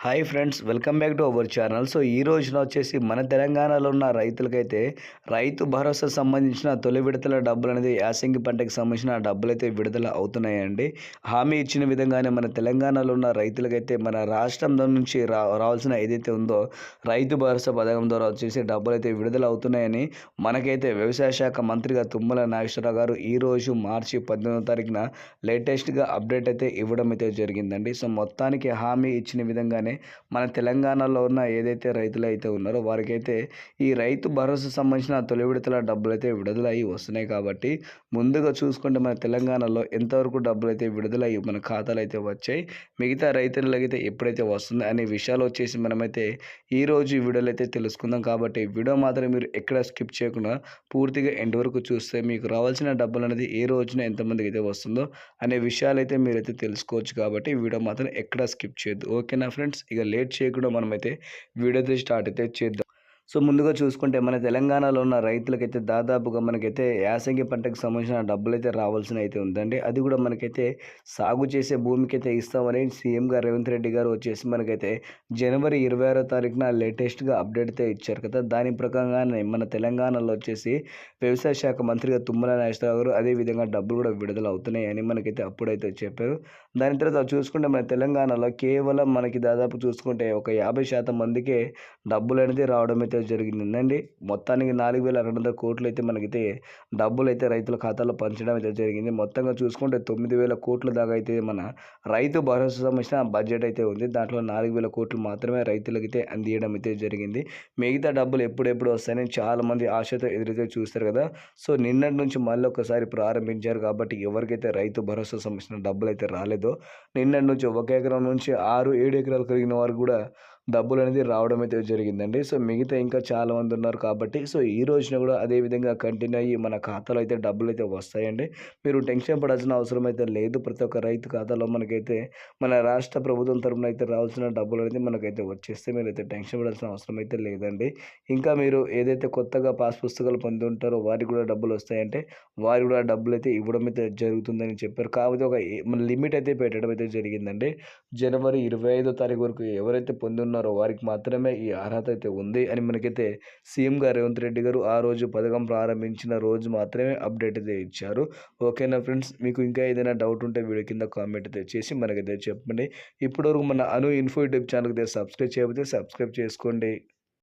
Hi friends welcome back to our channel so ఈ రోజున వచ్చేసి మన తెలంగాణలో ఉన్న రైతులకైతే రైతు భరోసా సంబంధించిన తొలి విడతల డబ్బులు అనేది యాసంగి పంటకి సంబంధించిన డబ్బులు అయితే విడుదల అవుతున్నాయండి. హామీ ఇచ్చిన విధంగానే మన తెలంగాణలో ఉన్న రైతులకైతే మన రాష్ట్రం నుంచి రా రావాల్సిన ఏదైతే ఉందో రైతు భరోసా పథకం ద్వారా వచ్చేసి డబ్బులు అయితే విడుదల అవుతున్నాయని మనకైతే వ్యవసాయ శాఖ మంత్రిగా తుమ్మల నాగేశ్వరరావు గారు ఈ రోజు మార్చి పద్దెనిమిదో తారీఖున లేటెస్ట్గా అప్డేట్ అయితే ఇవ్వడం అయితే జరిగిందండి. సో మొత్తానికి హామీ ఇచ్చిన విధంగానే మన తెలంగాణలో ఉన్న ఏదైతే రైతులు అయితే ఉన్నారో వారికైతే ఈ రైతు భరోసా సంబంధించిన తొలి విడతల డబ్బులు అయితే విడుదలయ్యి వస్తున్నాయి కాబట్టి ముందుగా చూసుకుంటే మన తెలంగాణలో ఎంతవరకు డబ్బులు అయితే విడుదలయ్యి మన ఖాతాలు అయితే వచ్చాయి మిగతా రైతులకి అయితే ఎప్పుడైతే వస్తుంది అనే విషయాలు వచ్చేసి మనమైతే ఈ రోజు ఈ వీడియోలో అయితే తెలుసుకుందాం. కాబట్టి వీడియో మాత్రం మీరు ఎక్కడ స్కిప్ చేయకుండా పూర్తిగా ఎండ్ వరకు చూస్తే మీకు రావాల్సిన డబ్బులు అనేది ఏ రోజున ఎంతమందికి అయితే వస్తుందో అనే విషయాలు అయితే మీరైతే తెలుసుకోవచ్చు. కాబట్టి వీడియో మాత్రం ఎక్కడ స్కిప్ చేయొద్దు. ఓకేనా ఫ్రెండ్స్? ఇక లేట్ చేయకుండా మనమైతే వీడియో అయితే స్టార్ట్ అయితే చేద్దాం. సో ముందుగా చూసుకుంటే మన తెలంగాణలో ఉన్న రైతులకైతే దాదాపుగా మనకైతే యాసంగి పంటకు సంబంధించిన డబ్బులు అయితే రావాల్సిన అయితే ఉందండి. అది కూడా మనకైతే సాగు చేసే భూమికి అయితే ఇస్తామని సీఎం గారు రేవంత్ రెడ్డి గారు వచ్చేసి మనకైతే జనవరి ఇరవై ఆరో తారీఖున లేటెస్ట్గా అప్డేట్ అయితే ఇచ్చారు కదా. దాని ప్రకారంగానే మన తెలంగాణలో వచ్చేసి వ్యవసాయ శాఖ మంత్రిగా తుమ్మల నాగేశ్వరరావు గారు అదేవిధంగా డబ్బులు కూడా విడుదల అవుతున్నాయని మనకైతే అప్పుడైతే చెప్పారు. దాని తర్వాత చూసుకుంటే మన తెలంగాణలో కేవలం మనకి దాదాపు చూసుకుంటే ఒక యాభై శాతం మందికే డబ్బులు అనేది రావడం అయితే జరిగిందండి. మొత్తానికి నాలుగు వేల రెండు వందల కోట్లు అయితే మనకైతే డబ్బులు అయితే రైతుల ఖాతాలో పంచడం అయితే జరిగింది. మొత్తంగా చూసుకుంటే తొమ్మిది వేల కోట్ల దాకా అయితే మన రైతు భరోసా సంబంధించిన బడ్జెట్ అయితే ఉంది. దాంట్లో నాలుగు వేల కోట్లు మాత్రమే రైతులకైతే అందియడం అయితే జరిగింది. మిగతా డబ్బులు ఎప్పుడెప్పుడు వస్తాయని చాలామంది ఆశతో ఎదురైతే చూస్తారు కదా. సో నిన్నటి నుంచి మళ్ళీ ఒకసారి ప్రారంభించారు కాబట్టి ఎవరికైతే రైతు భరోసా సంబంధించిన డబ్బులు అయితే రాలేదో నిన్నటి నుంచి ఒక ఎకరం నుంచి ఆరు ఏడు ఎకరాలు కలిగిన వారు కూడా డబ్బులు అనేది రావడం అయితే జరిగిందండి. సో మిగతా ఇంకా చాలా మంది ఉన్నారు కాబట్టి సో ఈ రోజున కూడా అదే విధంగా కంటిన్యూ అయ్యి మన ఖాతాలో అయితే డబ్బులు అయితే వస్తాయండి. మీరు టెన్షన్ పడాల్సిన అవసరం అయితే లేదు. ప్రతి ఒక్క రైతు ఖాతాలో మనకైతే మన రాష్ట్ర ప్రభుత్వం తరపున అయితే రావాల్సిన డబ్బులు అనేది మనకైతే వచ్చేస్తే మీరు అయితే టెన్షన్ పడాల్సిన అవసరం అయితే లేదండి. ఇంకా మీరు ఏదైతే కొత్తగా పాస్ పుస్తకాలు పొంది ఉంటారో వారికి కూడా డబ్బులు వస్తాయంటే వారికి కూడా డబ్బులు అయితే ఇవ్వడం అయితే జరుగుతుందని చెప్పారు. కాకపోతే ఒక లిమిట్ అయితే పెట్టడం అయితే జరిగిందండి. జనవరి ఇరవై ఐదో తారీఖు వరకు ఎవరైతే పొంది ఉన్నారో వారికి మాత్రమే ఈ అర్హత అయితే ఉంది అని మనకైతే సీఎం గారు రేవంత్ రెడ్డి గారు ఆ రోజు పథకం ప్రారంభించిన రోజు మాత్రమే అప్డేట్ అయితే ఇచ్చారు. ఓకేనా ఫ్రెండ్స్ మీకు ఇంకా ఏదైనా డౌట్ ఉంటే వీడియో కింద కామెంట్ అయితే చేసి మనకైతే చెప్పండి. ఇప్పటివరకు మన అను ఇన్ఫో యూట్యూబ్ ఛానల్కి సబ్స్క్రైబ్ చేయకపోతే సబ్స్క్రైబ్ చేసుకోండి.